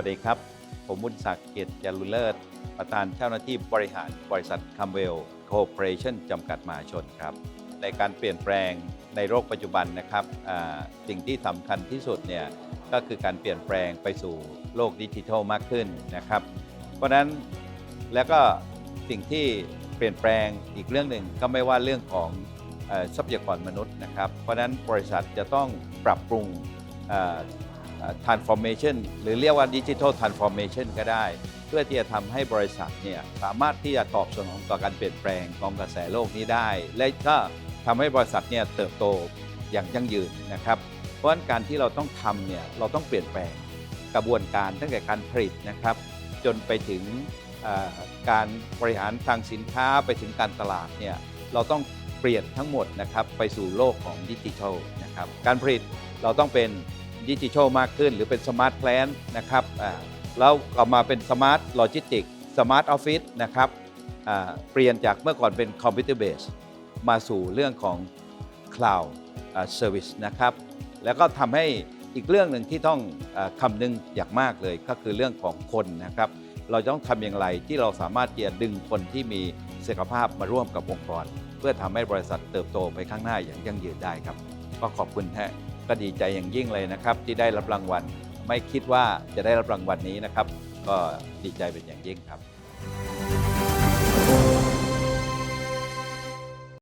วัสดีครับ ผมวุฒิศักดิ์เกียรติจารุเลิศ ประธานเจ้าหน้าที่บริหารบริษัทคัมเวลโคเปอเรชั่นจำกัดมหาชนครับ ในการเปลี่ยนแปลงในโลกปัจจุบันนะครับสิ่งที่สำคัญที่สุดเนี่ยก็คือการเปลี่ยนแปลงไปสู่โลกดิจิทัลมากขึ้นนะครับ เพราะนั้นแล้วก็สิ่งที่เปลี่ยนแปลงอีกเรื่องหนึ่งก็ไม่ว่าเรื่องของทรัพยากรมนุษย์นะครับ เพราะนั้นบริษัทจะต้องปรับปรุง transformation หรือเรียกว่า digital transformation ก็ได้ เพื่อที่จะทำให้บริษัทเนี่ยสามารถที่จะตอบสนองต่อการเปลี่ยนแปลงของกระแสโลกนี้ได้ และก็ทำให้บริษัทเนี่ยเติบโตอย่างยั่งยืนนะครับ เพราะฉะนั้นการที่เราต้องทำเนี่ยเราต้องเปลี่ยนแปลงกระบวนการตั้งแต่การผลิตนะครับ จนไปถึงการบริหารทางสินค้าไปถึงการตลาดเนี่ยเราต้องเปลี่ยนทั้งหมดนะครับไปสู่โลกของดิจิทัลนะครับการผลิตเราต้องเป็น ดิจิทัลมากขึ้น หรือเป็นสมาร์ทแพลนนะครับแล้วก็มาเป็นสมาร์ทโลจิสติกสมาร์ทออฟฟิศนะครับเปลี่ยนจากเมื่อก่อนเป็นคอมพิวเตอร์เบสมาสู่เรื่องของ Cloud Service นะครับ แล้วก็ทำให้อีกเรื่องหนึ่งที่ต้องอคำนึงอย่างมากเลยก็คือเรื่องของคนนะครับ เราจะต้องทำอย่างไรที่เราสามารถที่จะดึงคนที่มีศักยภาพมาร่วมกับองค์กร เพื่อทำให้บริษัทเติบโตไปข้างหน้าอย่างยั่งยืนได้ครับ ก็ขอบคุณฮะ ก็ดีใจอย่างยิ่งเลยนะครับ ที่ได้รับรางวัล ไม่คิดว่าจะได้รับรางวัลนี้นะครับ ก็ดีใจเป็นอย่างยิ่งครับ